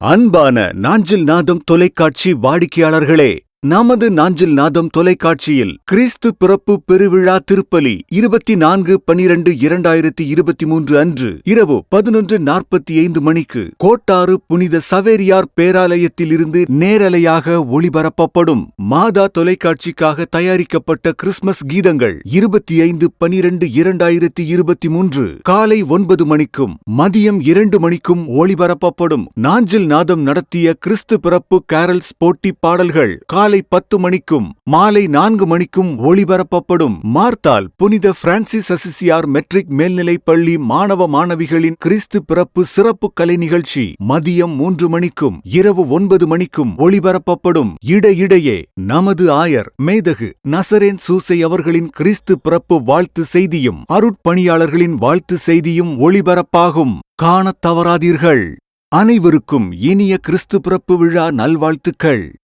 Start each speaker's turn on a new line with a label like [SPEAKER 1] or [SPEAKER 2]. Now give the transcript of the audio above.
[SPEAKER 1] அன்பான நாஞ்சில் நாதம் தொலைக்காட்சி வாடிக்கையாளர்களே நமது நாஞ்சில் நாதம் தொலைக்காட்சியில் கிறிஸ்து பிறப்பு பெருவிழா திருப்பலி இருபத்தி நான்கு பனிரெண்டு இரண்டாயிரத்தி இருபத்தி மூன்று அன்று இரவு பதினொன்று நாற்பத்தி ஐந்து மணிக்கு கோட்டாறு புனித சவேரியார் பேராலயத்தில் இருந்து நேரலையாக ஒளிபரப்பப்படும் மாதா தொலைக்காட்சிக்காக தயாரிக்கப்பட்ட கிறிஸ்துமஸ் கீதங்கள் இருபத்தி ஐந்து பனிரெண்டு இரண்டாயிரத்தி இருபத்தி மூன்று காலை ஒன்பது மணிக்கும் மதியம் இரண்டு மணிக்கும் ஒளிபரப்பப்படும் நாஞ்சில் நாதம் நடத்திய கிறிஸ்து பிறப்பு கேரல்ஸ் போட்டி பாடல்கள் காலை பத்து மணிக்கும் மாலை நான்கு மணிக்கும் ஒளிபரப்பப்படும் மார்த்தால் புனித பிரான்சிஸ் அசிசியார் மெட்ரிக் மேல்நிலைப் பள்ளி மாணவ மாணவிகளின் கிறிஸ்து பிறப்பு சிறப்பு கலை நிகழ்ச்சி மதியம் மூன்று மணிக்கும் இரவு ஒன்பது மணிக்கும் ஒளிபரப்பப்படும். இடையிடையே நமது ஆயர் மேதகு நசரேன் சூசை அவர்களின் கிறிஸ்து பிறப்பு வாழ்த்து செய்தியும் அருட்பணியாளர்களின் வாழ்த்து செய்தியும் ஒளிபரப்பாகும். காணத் தவறாதீர்கள். அனைவருக்கும் இனிய கிறிஸ்து பிறப்பு விழா நல்வாழ்த்துக்கள்.